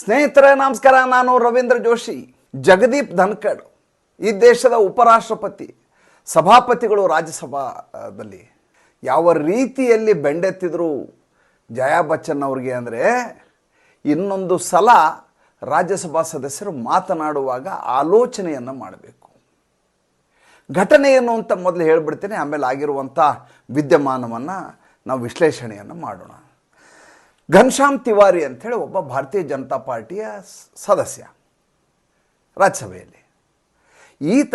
ಸ್ನೇಹಿತರೆ, ನಮಸ್ಕಾರ. ನಾನು ರವೀಂದ್ರ ಜೋಶಿ. ಜಗದೀಪ್ ಧನ್ಕಡ್. ಈ ದೇಶದ ಉಪರಾಷ್ಟ್ರಪತಿ, ಸಭಾಪತಿಗಳು ರಾಜ್ಯಸಭಾದಲ್ಲಿ ಯಾವ ರೀತಿಯಲ್ಲಿ ಬೆಂಡೆತ್ತಿದ್ರು ಜಯಾ ಬಚ್ಚನ್ ಅವ್ರಿಗೆ ಅಂದರೆ, ಇನ್ನೊಂದು ಸಲ ರಾಜ್ಯಸಭಾ ಸದಸ್ಯರು ಮಾತನಾಡುವಾಗ ಆಲೋಚನೆಯನ್ನು ಮಾಡಬೇಕು. ಘಟನೆ ಅಂತ ಮೊದಲು ಹೇಳ್ಬಿಡ್ತೀನಿ, ಆಮೇಲೆ ಆಗಿರುವಂಥ ವಿದ್ಯಮಾನವನ್ನು ನಾವು ವಿಶ್ಲೇಷಣೆಯನ್ನು ಮಾಡೋಣ. ಘನಶ್ಯಾಮ್ ತಿವಾರಿ ಅಂಥೇಳಿ ಒಬ್ಬ ಭಾರತೀಯ ಜನತಾ ಪಾರ್ಟಿಯ ಸದಸ್ಯ ರಾಜ್ಯಸಭೆಯಲ್ಲಿ. ಈತ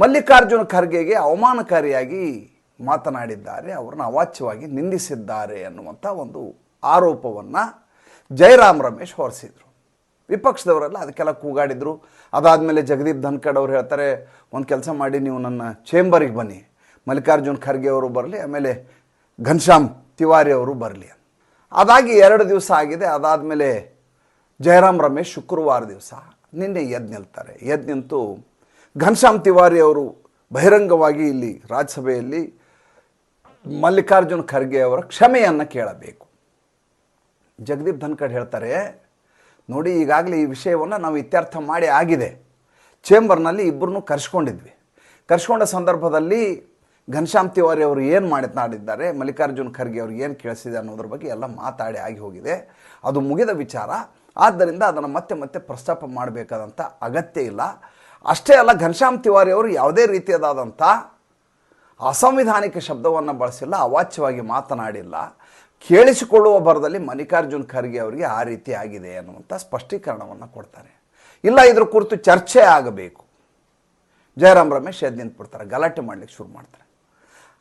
ಮಲ್ಲಿಕಾರ್ಜುನ ಖರ್ಗೆಗೆ ಅವಮಾನಕಾರಿಯಾಗಿ ಮಾತನಾಡಿದ್ದಾರೆ, ಅವರನ್ನು ಅವಾಚ್ಯವಾಗಿ ನಿಂದಿಸಿದ್ದಾರೆ ಅನ್ನುವಂಥ ಒಂದು ಆರೋಪವನ್ನು ಜಯರಾಮ್ ರಮೇಶ್ ಹೊರಿಸಿದರು. ವಿಪಕ್ಷದವರೆಲ್ಲ ಅದಕ್ಕೆಲ್ಲ ಕೂಗಾಡಿದರು. ಅದಾದಮೇಲೆ ಜಗದೀಪ್ ಧನ್ಕಡ್ ಅವ್ರು ಹೇಳ್ತಾರೆ, ಒಂದು ಕೆಲಸ ಮಾಡಿ, ನೀವು ನನ್ನ ಚೇಂಬರಿಗೆ ಬನ್ನಿ. ಮಲ್ಲಿಕಾರ್ಜುನ್ ಖರ್ಗೆ ಅವರು ಬರಲಿ, ಆಮೇಲೆ ಘನಶ್ಯಾಮ್ ತಿವಾರಿ ಅವರು ಬರಲಿ ಅದಾಗಿ ಎರಡು ದಿವಸ ಆಗಿದೆ. ಅದಾದಮೇಲೆ ಜಯರಾಮ್ ರಮೇಶ್ ಶುಕ್ರವಾರ ದಿವಸ ನಿನ್ನೆ ಎದ್ದು ನಿಲ್ತಾರೆ. ಎದ್ದು ನಿಂತು ಘನಶ್ಯಾಮ್ ತಿವಾರಿ ಅವರು ಬಹಿರಂಗವಾಗಿ ಇಲ್ಲಿ ರಾಜ್ಯಸಭೆಯಲ್ಲಿ ಮಲ್ಲಿಕಾರ್ಜುನ್ ಖರ್ಗೆ ಅವರ ಕ್ಷಮೆಯನ್ನು ಕೇಳಬೇಕು. ಜಗದೀಪ್ ಧನ್ಕಡ್ ಹೇಳ್ತಾರೆ, ನೋಡಿ, ಈಗಾಗಲೇ ಈ ವಿಷಯವನ್ನು ನಾವು ಇತ್ಯರ್ಥ ಮಾಡಿ ಆಗಿದೆ. ಚೇಂಬರ್ನಲ್ಲಿ ಇಬ್ಬರನ್ನೂ ಕರ್ಸ್ಕೊಂಡಿದ್ವಿ. ಕರ್ಸ್ಕೊಂಡ ಸಂದರ್ಭದಲ್ಲಿ ಘನಶ್ಯಾಮ್ ತಿವಾರಿ ಅವರು ಏನು ಮಾತನಾಡಿದ್ದಾರೆ ಮಲ್ಲಿಕಾರ್ಜುನ್ ಖರ್ಗೆ ಅವರು ಏನು ಕೇಳಿಸಿದೆ ಅನ್ನೋದ್ರ ಬಗ್ಗೆ ಎಲ್ಲ ಮಾತಾಡಿ ಆಗಿ ಹೋಗಿದೆ. ಅದು ಮುಗಿದ ವಿಚಾರ. ಆದ್ದರಿಂದ ಅದನ್ನು ಮತ್ತೆ ಮತ್ತೆ ಪ್ರಸ್ತಾಪ ಮಾಡಬೇಕಾದಂಥ ಅಗತ್ಯ ಇಲ್ಲ. ಅಷ್ಟೇ ಅಲ್ಲ ಘನಶ್ಯಾಮ್ ತಿವಾರಿ ಅವರು ಯಾವುದೇ ರೀತಿಯಾದಂಥ ಅಸಂವಿಧಾನಿಕ ಶಬ್ದವನ್ನು ಬಳಸಿಲ್ಲ, ಅವಾಚ್ಯವಾಗಿ ಮಾತನಾಡಿಲ್ಲ. ಕೇಳಿಸಿಕೊಳ್ಳುವ ಬರದಲ್ಲಿ ಮಲ್ಲಿಕಾರ್ಜುನ್ ಖರ್ಗೆ ಅವರಿಗೆ ಆ ರೀತಿ ಆಗಿದೆ ಅನ್ನುವಂಥ ಸ್ಪಷ್ಟೀಕರಣವನ್ನು ಕೊಡ್ತಾರೆ. ಇಲ್ಲ, ಇದ್ರ ಕುರಿತು ಚರ್ಚೆ ಆಗಬೇಕು. ಜಯರಾಮ್ ರಮೇಶ್ ಎದ್ದು ನಿಂತ್ಬಿಡ್ತಾರೆ ಗಲಾಟೆ ಮಾಡಲಿಕ್ಕೆ ಶುರು ಮಾಡ್ತಾರೆ.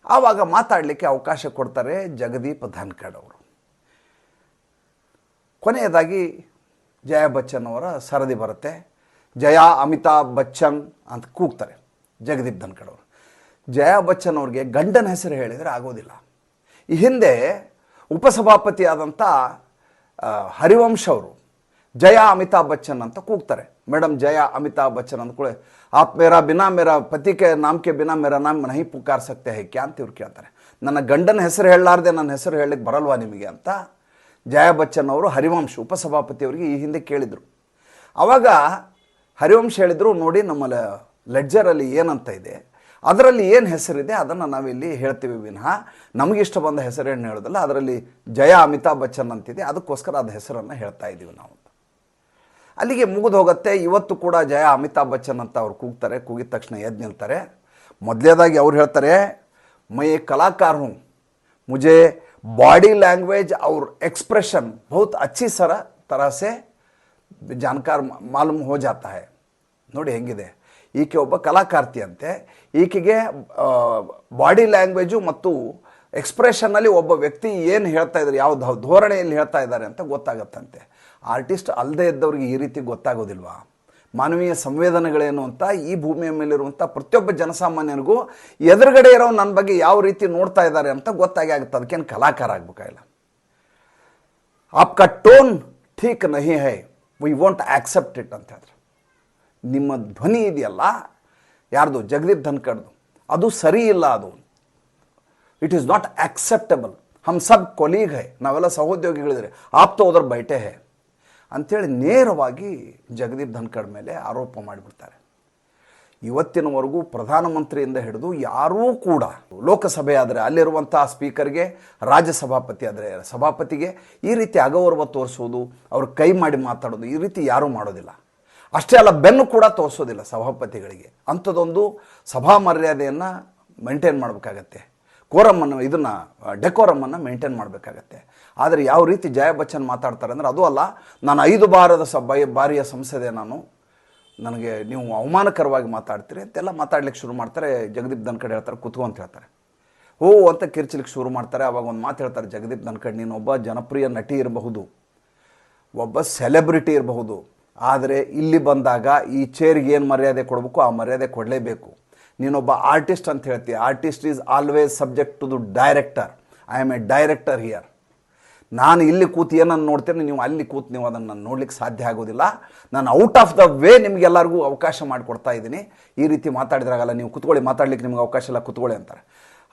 ಆವಾಗ ಮಾತಾಡಲಿಕ್ಕೆ ಅವಕಾಶ ಕೊಡ್ತಾರೆ ಜಗದೀಪ್ ಧನ್ಕಡ್ ಅವರು. ಕೊನೆಯದಾಗಿ ಜಯಾ ಬಚ್ಚನ್ ಅವರ ಸರದಿ ಬರುತ್ತೆ. ಜಯಾ ಅಮಿತಾಬ್ ಬಚ್ಚನ್ ಅಂತ ಕೂಗ್ತಾರೆ ಜಗದೀಪ್ ಧನ್ಕಡ್ ಅವರು. ಜಯಾ ಬಚ್ಚನ್ ಅವ್ರಿಗೆ ಗಂಡನ ಹೆಸರು ಹೇಳಿದರೆ ಆಗೋದಿಲ್ಲ. ಈ ಹಿಂದೆ ಉಪಸಭಾಪತಿಯಾದಂಥ ಆದಂಥ ಹರಿವಂಶ್ ಅವರು ಜಯಾ ಅಮಿತಾಬ್ ಬಚ್ಚನ್ ಅಂತ ಕೂಗ್ತಾರೆ. ಮೇಡಮ್ ಜಯಾ ಅಮಿತಾಬ್ ಬಚ್ಚನ್ ಅಂದ್ಕೊಳ್ಳಿ ಆಪ್ ಮೇರಾ ಬಿನಾ ಮೇರಾ, ಪತಿಕೆ ಕೆ ನಾಮ್ ಕೆ ಬಿನಾ ಮೇರಾ ನಾಮ್ ನಹಿ ಪುಕಾರ್ ಸಕ್ತೆ ಹೈ ಕ್ಯಾ? ಅಂತ ಇವ್ರು ಕೇಳ್ತಾರೆ. ನನ್ನ ಗಂಡನ ಹೆಸರು ಹೇಳಲಾರ್ದೆ ನನ್ನ ಹೆಸರು ಹೇಳಲಿಕ್ಕೆ ಬರಲ್ವಾ ನಿಮಗೆ ಅಂತ ಜಯಾ ಬಚ್ಚನ್ ಅವರು ಹರಿವಂಶ್ ಉಪಸಭಾಪತಿಯವರಿಗೆ ಈ ಹಿಂದೆ ಕೇಳಿದರು. ಅವಾಗ ಹರಿವಂಶ್ ಹೇಳಿದರು, ನೋಡಿ ನಮ್ಮ ಲೆಡ್ಜರಲ್ಲಿ ಏನಂತ ಇದೆ, ಅದರಲ್ಲಿ ಏನು ಹೆಸರಿದೆ ಅದನ್ನು ನಾವಿಲ್ಲಿ ಹೇಳ್ತೀವಿ ವಿನಃ ನಮಗಿಷ್ಟ ಬಂದ ಹೆಸರೇನು ಹೇಳೋದಲ್ಲ, ಅದರಲ್ಲಿ ಜಯ ಅಮಿತಾಬ್ ಬಚ್ಚನ್ ಅಂತಿದೆ, ಅದಕ್ಕೋಸ್ಕರ ಅದು ಹೆಸರನ್ನು ಹೇಳ್ತಾ ಇದ್ದೀವಿ ನಾವು. ಅಲ್ಲಿಗೆ ಮುಗಿದು ಹೋಗುತ್ತೆ. ಇವತ್ತು ಕೂಡ ಜಯ ಅಮಿತಾಬ್ ಬಚ್ಚನ್ ಅಂತ ಅವ್ರು ಕೂಗ್ತಾರೆ. ಕೂಗಿದ ತಕ್ಷಣ ಎದ್ದು ನಿಲ್ತಾರೆ. ಮೊದಲೇದಾಗಿ ಅವ್ರು ಹೇಳ್ತಾರೆ, ಮೈ ಕಲಾಕಾರ ಹೂँ ಮುಜೆ ಬಾಡಿ ಲ್ಯಾಂಗ್ವೇಜ್ ಅವ್ರ ಎಕ್ಸ್ಪ್ರೆಷನ್ ಬಹುತ್ ಅಚ್ಚಿ ಸರ, ತರಸೆ ಜಾನ್ಕಾರ ಮಾಲೂಮ್ ಹೋ ಜಾತಾ ಹೇ. ನೋಡಿ ಹೆಂಗಿದೆ. ಈಕೆ ಒಬ್ಬ ಕಲಾಕಾರ್ತಿ ಅಂತೆ ಈಕೆಗೆ ಬಾಡಿ ಲ್ಯಾಂಗ್ವೇಜು ಮತ್ತು ಎಕ್ಸ್ಪ್ರೆಷನ್ನಲ್ಲಿ ಒಬ್ಬ ವ್ಯಕ್ತಿ ಏನು ಹೇಳ್ತಾ ಇದ್ದಾರೆ ಯಾವ ಧೋರಣೆಯಲ್ಲಿ ಹೇಳ್ತಾ ಇದ್ದಾರೆ ಅಂತ ಗೊತ್ತಾಗತ್ತಂತೆ. ಆರ್ಟಿಸ್ಟ್ ಅಲ್ಲದೆ ಇದ್ದವ್ರಿಗೆ ಈ ರೀತಿ ಗೊತ್ತಾಗೋದಿಲ್ವಾ? ಮಾನವೀಯ ಸಂವೇದನೆಗಳೇನು ಅಂತ ಈ ಭೂಮಿಯ ಮೇಲಿರುವಂಥ ಪ್ರತಿಯೊಬ್ಬ ಜನಸಾಮಾನ್ಯರಿಗೂ ಎದುರುಗಡೆ ಇರೋ ನನ್ನ ಬಗ್ಗೆ ಯಾವ ರೀತಿ ನೋಡ್ತಾ ಇದ್ದಾರೆ ಅಂತ ಗೊತ್ತಾಗಿ ಆಗುತ್ತೆ. ಅದಕ್ಕೇನು ಕಲಾಕಾರ ಆಗ್ಬೇಕಾಗಿಲ್ಲ. ಆಪ್ಕಾ ಟೋನ್ ಠೀಕ್ ನಹಿ ಹೈ, ವಿ ವಾಂಟ್ ಆಕ್ಸೆಪ್ಟ್ ಇಟ್ ಅಂತ ಹೇಳಿದ್ರು. ನಿಮ್ಮ ಧ್ವನಿ ಇದೆಯಲ್ಲ, ಯಾರ್ದು? ಜಗದೀಪ್ ಧನ್ಕಡ್ದು ಅದು ಸರಿ ಇಲ್ಲ ಅದು. ಇಟ್ ಈಸ್ ನಾಟ್ ಆಕ್ಸೆಪ್ಟಬಲ್ ಹಮ್ ಸಬ್ ಕೊಲೀಗ್ ಹೈ, ನಾವೆಲ್ಲ ಸಹೋದ್ಯೋಗಿಗಳಿದ್ರೆ ಆಪ್ತ ಹೋದ್ರೆ ಬೈಟೆ ಹೇ. ಅಂಥೇಳಿ ನೇರವಾಗಿ ಜಗದೀಪ್ ಧನ್ಕಡ್ ಮೇಲೆ ಆರೋಪ ಮಾಡಿಬಿಡ್ತಾರೆ. ಇವತ್ತಿನವರೆಗೂ ಪ್ರಧಾನಮಂತ್ರಿಯಿಂದ ಹಿಡಿದು ಯಾರೂ ಕೂಡ ಲೋಕಸಭೆ ಆದರೆ ಅಲ್ಲಿರುವಂಥ ಸ್ಪೀಕರ್ಗೆ, ರಾಜ್ಯಸಭಾಪತಿ ಆದರೆ ಸಭಾಪತಿಗೆ ಈ ರೀತಿ ಅಗೌರವ ತೋರಿಸೋದು, ಅವ್ರ ಕೈ ಮಾಡಿ ಮಾತಾಡೋದು ಈ ರೀತಿ ಯಾರೂ ಮಾಡೋದಿಲ್ಲ. ಅಷ್ಟೇ ಅಲ್ಲ ಬೆನ್ನು ಕೂಡ ತೋರಿಸೋದಿಲ್ಲ ಸಭಾಪತಿಗಳಿಗೆ. ಅಂಥದ್ದೊಂದು ಸಭಾ ಮರ್ಯಾದೆಯನ್ನು ಮೇಂಟೈನ್ ಮಾಡಬೇಕಾಗತ್ತೆ. ಕೋರಮ್ಮನ್ನು ಇದನ್ನು, ಡೆಕೋರಮ್ಮನ್ನು ಮೇಂಟೈನ್ ಮಾಡಬೇಕಾಗತ್ತೆ. ಆದರೆ ಯಾವ ರೀತಿ ಜಯ ಬಚ್ಚನ್ ಮಾತಾಡ್ತಾರೆ ಅಂದರೆ ಅದು ಅಲ್ಲ, ನಾನು ಐದು ಬಾರದ ಸ ಬಾರಿಯ ಸಂಸದೆ ನಾನು. ನನಗೆ ನೀವು ಅವಮಾನಕರವಾಗಿ ಮಾತಾಡ್ತೀರಿ ಅಂತೆಲ್ಲ ಮಾತಾಡ್ಲಿಕ್ಕೆ ಶುರು ಮಾಡ್ತಾರೆ. ಜಗದೀಪ್ ಧನ್ಕಡ್ ಹೇಳ್ತಾರೆ, ಕುತ್ಕೊ ಅಂತ ಹೇಳ್ತಾರೆ. ಓ, ಅಂತ ಕಿರ್ಚಲಿಕ್ಕೆ ಶುರು ಮಾಡ್ತಾರೆ. ಅವಾಗ ಒಂದು ಮಾತು ಹೇಳ್ತಾರೆ, ಜಗದೀಪ್ ಧನ್ಕಡ್, ನೀನು ಒಬ್ಬ ಜನಪ್ರಿಯ ನಟಿ ಇರಬಹುದು. ಒಬ್ಬ ಸೆಲೆಬ್ರಿಟಿ ಇರಬಹುದು. ಆದರೆ ಇಲ್ಲಿ ಬಂದಾಗ ಈ ಚೇರ್ಗೆ ಏನು ಮರ್ಯಾದೆ ಕೊಡಬೇಕು? ಆ ಮರ್ಯಾದೆ ಕೊಡಲೇಬೇಕು. ನೀನೊಬ್ಬ ಆರ್ಟಿಸ್ಟ್ ಅಂತ ಹೇಳ್ತೀಯ. Artist is always subject to the director. I am a director here. ನಾನು ಇಲ್ಲಿ ಕೂತು ಏನನ್ನು ನೋಡ್ತೇನೆ, ನೀವು ಅಲ್ಲಿ ಕೂತು ನೀವು ಅದನ್ನು ನೋಡ್ಲಿಕ್ಕೆ ಸಾಧ್ಯ ಆಗೋದಿಲ್ಲ. ನಾನು ಔಟ್ ಆಫ್ ದ ವೇ ನಿಮಗೆಲ್ಲರಿಗೂ ಅವಕಾಶ ಮಾಡಿಕೊಡ್ತಾ ಇದ್ದೀನಿ. ಈ ರೀತಿ ಮಾತಾಡಿದ್ರಾಗಲ್ಲ, ನೀವು ಕೂತ್ಕೊಳ್ಳಿ, ಮಾತಾಡ್ಲಿಕ್ಕೆ ನಿಮ್ಗೆ ಅವಕಾಶ ಇಲ್ಲ, ಕುತ್ಕೊಳ್ಳಿ ಅಂತಾರೆ.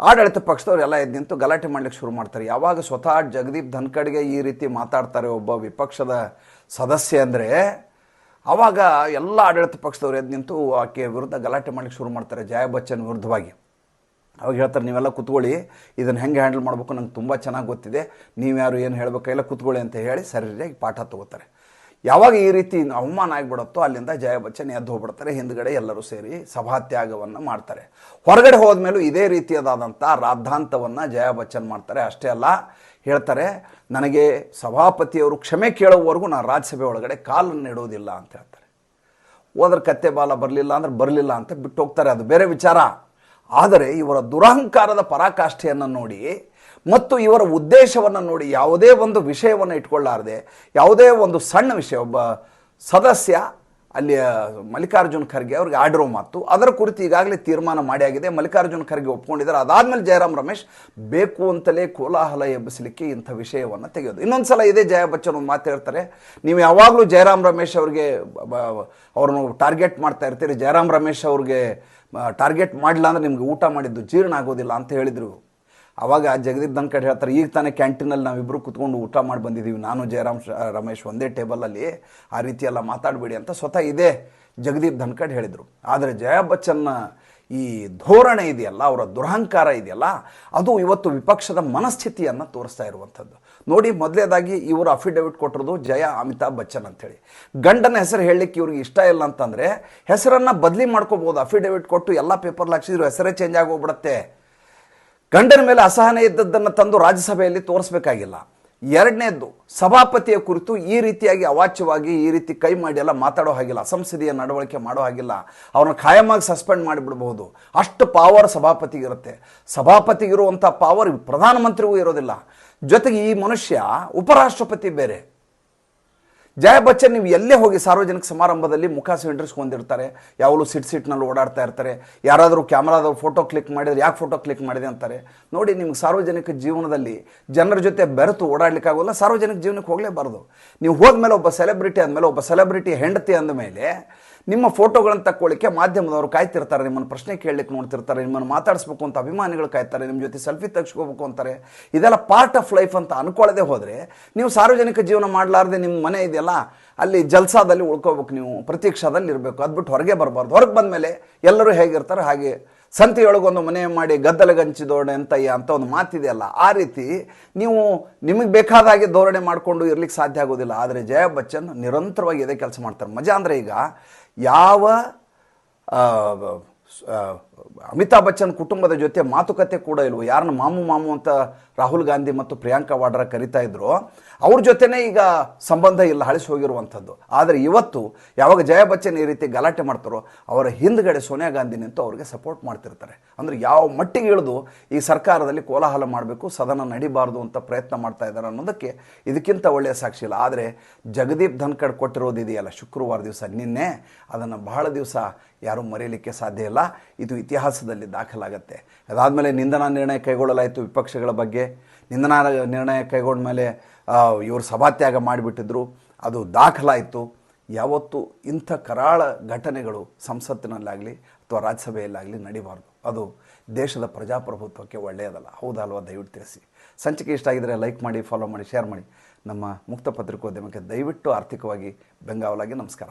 ಆಡಳಿತ ಪಕ್ಷದವ್ರು ಎಲ್ಲ ಎದ್ದು ನಿಂತು ಗಲಾಟೆ ಮಾಡ್ಲಿಕ್ಕೆ ಶುರು ಮಾಡ್ತಾರೆ. ಯಾವಾಗ ಸ್ವತಃ ಜಗದೀಪ್ ಧನ್ಕಡ್ಗೆ ಈ ರೀತಿ ಮಾತಾಡ್ತಾರೆ ಒಬ್ಬ ವಿಪಕ್ಷದ ಸದಸ್ಯ ಅಂದರೆ ಆವಾಗ ಎಲ್ಲ ಆಡಳಿತ ಪಕ್ಷದವ್ರು ಎದ್ದು ನಿಂತು ಆಕೆ ವಿರುದ್ಧ ಗಲಾಟೆ ಮಾಡ್ಲಿಕ್ಕೆ ಶುರು ಮಾಡ್ತಾರೆ ಜಯಾ ಬಚ್ಚನ್ ವಿರುದ್ಧವಾಗಿ. ಅವಾಗ ಹೇಳ್ತಾರೆ, ನೀವೆಲ್ಲ ಕುತ್ಕೊಳ್ಳಿ, ಇದನ್ನು ಹೆಂಗೆ ಹ್ಯಾಂಡಲ್ ಮಾಡಬೇಕು ನಂಗೆ ತುಂಬ ಚೆನ್ನಾಗಿ ಗೊತ್ತಿದೆ. ನೀವ್ಯಾರು ಏನು ಹೇಳಬೇಕು ಎಲ್ಲ ಕುತ್ಕೊಳ್ಳಿ ಅಂತ ಹೇಳಿ ಸರಿಯಾಗಿ ಪಾಠ ತಗೋತಾರೆ. ಯಾವಾಗ ಈ ರೀತಿ ಅವಮಾನ ಆಗಿಬಿಡುತ್ತೋ ಅಲ್ಲಿಂದ ಜಯ ಬಚ್ಚನ್ ಎದ್ದು ಹೋಗ್ಬಿಡ್ತಾರೆ. ಹಿಂದ್ಗಡೆ ಎಲ್ಲರೂ ಸೇರಿ ಸಭಾತ್ಯಾಗವನ್ನು ಮಾಡ್ತಾರೆ. ಹೊರಗಡೆ ಹೋದ್ಮೇಲೂ ಇದೇ ರೀತಿಯದಾದಂಥ ರಾದ್ಧಾಂತವನ್ನು ಜಯ ಬಚ್ಚನ್ ಮಾಡ್ತಾರೆ. ಅಷ್ಟೇ ಅಲ್ಲ, ಹೇಳ್ತಾರೆ, ನನಗೆ ಸಭಾಪತಿಯವರು ಕ್ಷಮೆ ಕೇಳುವವರೆಗೂ ನಾನು ರಾಜ್ಯಸಭೆ ಒಳಗಡೆ ಕಾಲನ್ನು ಇಡೋದಿಲ್ಲ ಅಂತ ಹೇಳ್ತಾರೆ. ಹೋದ್ರೆ ಕತ್ತೆ ಬಾಲ ಬರಲಿಲ್ಲ ಅಂದ್ರೆ ಬರಲಿಲ್ಲ ಅಂತ ಬಿಟ್ಟು ಹೋಗ್ತಾರೆ. ಅದು ಬೇರೆ ವಿಚಾರ. ಆದರೆ ಇವರ ದುರಹಂಕಾರದ ಪರಾಕಾಷ್ಠೆಯನ್ನು ನೋಡಿ ಮತ್ತು ಇವರ ಉದ್ದೇಶವನ್ನು ನೋಡಿ ಯಾವುದೇ ಒಂದು ವಿಷಯವನ್ನು ಇಟ್ಕೊಳ್ಳಾರದೆ, ಯಾವುದೇ ಒಂದು ಸಣ್ಣ ವಿಷಯ, ಒಬ್ಬ ಸದಸ್ಯ, ಅಲ್ಲಿ ಮಲ್ಲಿಕಾರ್ಜುನ್ ಖರ್ಗೆ ಅವ್ರಿಗೆ ಆಡಿರೋ ಮಾತು, ಅದರ ಕುರಿತು ಈಗಾಗಲೇ ತೀರ್ಮಾನ ಮಾಡಿ ಆಗಿದೆ. ಮಲ್ಲಿಕಾರ್ಜುನ್ ಖರ್ಗೆ ಒಪ್ಕೊಂಡಿದ್ದಾರೆ. ಅದಾದಮೇಲೆ ಜಯರಾಮ್ ರಮೇಶ್ ಬೇಕು ಅಂತಲೇ ಕೋಲಾಹಲ ಎಬ್ಬಿಸಲಿಕ್ಕೆ ಇಂಥ ವಿಷಯವನ್ನು ತೆಗೆಯೋದು. ಇನ್ನೊಂದು ಸಲ ಇದೇ ಜಯ ಬಚ್ಚನ್ ಒಂದು ಮಾತು ಹೇಳ್ತಾರೆ. ನೀವು ಯಾವಾಗಲೂ ಜಯರಾಮ್ ರಮೇಶ್ ಅವ್ರಿಗೆ ಅವರನ್ನು ಟಾರ್ಗೆಟ್ ಮಾಡ್ತಾ ಇರ್ತೀರಿ. ಜಯರಾಮ್ ರಮೇಶ್ ಅವ್ರಿಗೆ ಟಾರ್ಗೆಟ್ ಮಾಡಿಲ್ಲ ಅಂದ್ರೆ ನಿಮ್ಗೆ ಊಟ ಮಾಡಿದ್ದು ಜೀರ್ಣ ಆಗೋದಿಲ್ಲ ಅಂತ ಹೇಳಿದರು. ಅವಾಗ ಜಗದೀಪ್ ಧನ್ಕಡ್ ಹೇಳ್ತಾರೆ, ಈಗ ತಾನೇ ಕ್ಯಾಂಟೀನಲ್ಲಿ ನಾವಿಬ್ಬರು ಕುತ್ಕೊಂಡು ಊಟ ಮಾಡಿ ಬಂದಿದ್ದೀವಿ ನಾನು, ಜಯರಾಮ್ ರಮೇಶ್ ಒಂದೇ ಟೇಬಲಲ್ಲಿ ಆ ರೀತಿ ಎಲ್ಲ ಮಾತಾಡಬೇಡಿ ಅಂತ ಸ್ವತಃ ಇದೇ ಜಗದೀಪ್ ಧನ್ಕಡ್ ಹೇಳಿದರು. ಆದರೆ ಜಯಾ ಬಚ್ಚನ್ನ ಈ ಧೋರಣೆ ಇದೆಯಲ್ಲ, ಅವರ ದುರಹಂಕಾರ ಇದೆಯಲ್ಲ, ಅದು ಇವತ್ತು ವಿಪಕ್ಷದ ಮನಸ್ಥಿತಿಯನ್ನು ತೋರಿಸ್ತಾ ಇರುವಂಥದ್ದು. ನೋಡಿ ಮೊದಲೇದಾಗಿ ಇವರು ಅಫಿಡವಿಟ್ ಕೊಟ್ಟಿರೋದು ಜಯ ಅಮಿತಾಬ್ ಬಚ್ಚನ್ ಅಂತೇಳಿ. ಗಂಡನ ಹೆಸರು ಹೇಳಲಿಕ್ಕೆ ಇವ್ರಿಗೆ ಇಷ್ಟ ಇಲ್ಲ ಅಂತಂದರೆ ಹೆಸರನ್ನು ಬದಲಿ ಮಾಡ್ಕೋಬೋದು, ಅಫಿಡವಿಟ್ ಕೊಟ್ಟು ಎಲ್ಲ ಪೇಪರ್ ಹಾಕ್ಸಿದ್ರು ಹೆಸರೇ ಚೇಂಜ್ ಆಗೋಗ್ಬಿಡತ್ತೆ. ಗಂಡನ ಮೇಲೆ ಅಸಹನೆ ಇದ್ದದ್ದನ್ನು ತಂದು ರಾಜ್ಯಸಭೆಯಲ್ಲಿ ತೋರಿಸಬೇಕಾಗಿಲ್ಲ. ಎರಡನೇದ್ದು, ಸಭಾಪತಿಯ ಕುರಿತು ಈ ರೀತಿಯಾಗಿ ಅವಾಚ್ಯವಾಗಿ ಈ ರೀತಿ ಕೈ ಮಾಡಿ ಎಲ್ಲ ಮಾತಾಡೋ ಹಾಗಿಲ್ಲ ಅಸಂಸದೀಯ ನಡವಳಿಕೆ ಮಾಡೋ ಹಾಗಿಲ್ಲ. ಅವ್ರನ್ನ ಖಾಯಮಾಗಿ ಸಸ್ಪೆಂಡ್ ಮಾಡಿಬಿಡ್ಬಹುದು. ಅಷ್ಟು ಪಾವರ್ ಸಭಾಪತಿಗಿರುತ್ತೆ ಸಭಾಪತಿಗಿರುವಂಥ ಪಾವರ್ ಪ್ರಧಾನಮಂತ್ರಿಗೂ ಇರೋದಿಲ್ಲ. ಜೊತೆಗೆ ಈ ಮನುಷ್ಯ ಉಪರಾಷ್ಟ್ರಪತಿ ಬೇರೆ. ಜಯ ಬಚ್ಚನ್ ನೀವು ಎಲ್ಲೇ ಹೋಗಿ ಸಾರ್ವಜನಿಕ ಸಮಾರಂಭದಲ್ಲಿ ಮುಖ ಸಿಂಡ್ರಿಸ್ಕೊಂಡಿರ್ತಾರೆ ಯಾವಾಗಲೂ ಸಿಟ್ ಸಿಟ್ನಲ್ಲಿ ಓಡಾಡ್ತಾ ಇರ್ತಾರೆ. ಯಾರಾದರೂ ಕ್ಯಾಮ್ರಾದ ಫೋಟೋ ಕ್ಲಿಕ್ ಮಾಡಿದರೆ ಯಾಕೆ ಫೋಟೋ ಕ್ಲಿಕ್ ಮಾಡಿದೆ ಅಂತಾರೆ. ನೋಡಿ ನಿಮ್ಗೆ ಸಾರ್ವಜನಿಕ ಜೀವನದಲ್ಲಿ ಜನರ ಜೊತೆ ಬೆರೆತು ಓಡಾಡ್ಲಿಕ್ಕಾಗೋಲ್ಲ ಸಾರ್ವಜನಿಕ ಜೀವನಕ್ಕೆ ಹೋಗಲೇಬಾರ್ದು. ನೀವು ಹೋದ್ಮೇಲೆ ಒಬ್ಬ ಸೆಲೆಬ್ರಿಟಿ ಅಂದಮೇಲೆ ಒಬ್ಬ ಸೆಲೆಬ್ರಿಟಿ ಹೆಂಡತಿ ಅಂದಮೇಲೆ ನಿಮ್ಮ ಫೋಟೋಗಳನ್ನು ತಕ್ಕೊಳ್ಳಿಕ್ಕೆ ಮಾಧ್ಯಮದವರು ಕಾಯ್ತಿರ್ತಾರೆ, ನಿಮ್ಮನ್ನು ಪ್ರಶ್ನೆ ಕೇಳಲಿಕ್ಕೆ ನೋಡ್ತಿರ್ತಾರೆ, ನಿಮ್ಮನ್ನು ಮಾತಾಡಿಸ್ಬೇಕು ಅಂತ ಅಭಿಮಾನಿಗಳು ಕಾಯ್ತಾರೆ, ನಿಮ್ಮ ಜೊತೆ ಸೆಲ್ಫಿ ತೆಗೆಸ್ಕೋಬೇಕು ಅಂತಾರೆ. ಇದೆಲ್ಲ ಪಾರ್ಟ್ ಆಫ್ ಲೈಫ್ ಅಂತ ಅನ್ಕೊಳ್ಳದೆ ಹೋದರೆ ನೀವು ಸಾರ್ವಜನಿಕ ಜೀವನ ಮಾಡಲಾರ್ದೆ ನಿಮ್ಮ ಮನೆ ಇದೆಯಲ್ಲ, ಅಲ್ಲಿ ಜಲ್ಸಾದಲ್ಲಿ ಉಳ್ಕೋಬೇಕು ನೀವು, ಪ್ರತೀಕ್ಷಾದಲ್ಲಿ ಇರಬೇಕು. ಅದ್ಬಿಟ್ಟು ಹೊರಗೆ ಬರಬಾರ್ದು. ಹೊರಗೆ ಬಂದಮೇಲೆ ಎಲ್ಲರೂ ಹೇಗಿರ್ತಾರೆ, ಹಾಗೆ ಸಂತೆಯೊಳಗೊಂದು ಮನೆ ಮಾಡಿ ಗದ್ದಲಗಂಚಿದೋಡೆ ಅಂತಯ್ಯ ಅಂತ ಒಂದು ಮಾತಿದೆಯಲ್ಲ, ಆ ರೀತಿ ನೀವು ನಿಮಗೆ ಬೇಕಾದ ಹಾಗೆ ಧೋರಣೆ ಮಾಡಿಕೊಂಡು ಇರ್ಲಿಕ್ಕೆ ಸಾಧ್ಯ ಆಗೋದಿಲ್ಲ. ಆದರೆ ಜಯ ಬಚ್ಚನ್ ನಿರಂತರವಾಗಿ ಇದೇ ಕೆಲಸ ಮಾಡ್ತಾರೆ. ಮಜಾ ಅಂದರೆ ಈಗ ಯಾವ ಅಮಿತಾಬ್ ಬಚ್ಚನ್ ಕುಟುಂಬದ ಜೊತೆ ಮಾತುಕತೆ ಕೂಡ ಇಲ್ವೋ? ಯಾರನ್ನ ಮಾಮು ಮಾಮು ಅಂತ ರಾಹುಲ್ ಗಾಂಧಿ ಮತ್ತು ಪ್ರಿಯಾಂಕಾ ವಾಡ್ರ ಕರಿತಾ ಇದ್ರು, ಅವ್ರ ಜೊತೆನೇ ಈಗ ಸಂಬಂಧ ಇಲ್ಲ ಹಳಿಸಿ ಹೋಗಿರುವಂಥದ್ದು. ಆದರೆ ಇವತ್ತು ಯಾವಾಗ ಜಯ ಬಚ್ಚನ್ ಈ ರೀತಿ ಗಲಾಟೆ ಮಾಡ್ತಾರೋ, ಅವರ ಹಿಂದ್ಗಡೆ ಸೋನಿಯಾ ಗಾಂಧಿ ನಿಂತು ಅವ್ರಿಗೆ ಸಪೋರ್ಟ್ ಮಾಡ್ತಿರ್ತಾರೆ. ಅಂದರೆ ಯಾವ ಮಟ್ಟಿಗೆ ಇಳಿದು ಈ ಸರ್ಕಾರದಲ್ಲಿ ಕೋಲಾಹಲ ಮಾಡಬೇಕು, ಸದನ ನಡಿಬಾರ್ದು ಅಂತ ಪ್ರಯತ್ನ ಮಾಡ್ತಾ ಇದ್ದಾರೆ ಅನ್ನೋದಕ್ಕೆ ಇದಕ್ಕಿಂತ ಒಳ್ಳೆಯ ಸಾಕ್ಷಿ ಇಲ್ಲ. ಆದರೆ ಜಗದೀಪ್ ಧನ್ಕಡ್ ಕೊಟ್ಟಿರೋದು ಇದೆಯಲ್ಲ ಶುಕ್ರವಾರ ದಿವಸ ನಿನ್ನೆ, ಅದನ್ನು ಬಹಳ ದಿವಸ ಯಾರೂ ಮರೆಯಲಿಕ್ಕೆ ಸಾಧ್ಯ ಇಲ್ಲ. ಇದು ಇತಿಹಾಸದಲ್ಲಿ ದಾಖಲಾಗತ್ತೆ. ಅದಾದಮೇಲೆ ನಿಂದನಾ ನಿರ್ಣಯ ಕೈಗೊಳ್ಳಲಾಯಿತು ವಿಪಕ್ಷಗಳ ಬಗ್ಗೆ. ನಿಂದನಾ ನಿರ್ಣಯ ಕೈಗೊಂಡ ಮೇಲೆ ಇವರು ಸಭಾತ್ಯಾಗ ಮಾಡಿಬಿಟ್ಟಿದ್ರು. ಅದು ದಾಖಲಾಯಿತು. ಯಾವತ್ತು ಇಂಥ ಕರಾಳ ಘಟನೆಗಳು ಸಂಸತ್ತಿನಲ್ಲಾಗಲಿ ಅಥವಾ ರಾಜ್ಯಸಭೆಯಲ್ಲಾಗಲಿ ನಡಿಬಾರ್ದು. ಅದು ದೇಶದ ಪ್ರಜಾಪ್ರಭುತ್ವಕ್ಕೆ ಒಳ್ಳೆಯದಲ್ಲ. ಹೌದಲ್ವಾ ದಯವಿಟ್ಟು ತಿಳಿಸಿ. ಸಂಚಿಕೆ ಇಷ್ಟ ಆಗಿದರೆ ಲೈಕ್ ಮಾಡಿ ಫಾಲೋ ಮಾಡಿ ಶೇರ್ ಮಾಡಿ. ನಮ್ಮ ಮುಕ್ತ ಪತ್ರಿಕೋದ್ಯಮಕ್ಕೆ ದಯವಿಟ್ಟು ಆರ್ಥಿಕವಾಗಿ ಬೆಂಗಾವಲಾಗಿ ನಮಸ್ಕಾರ.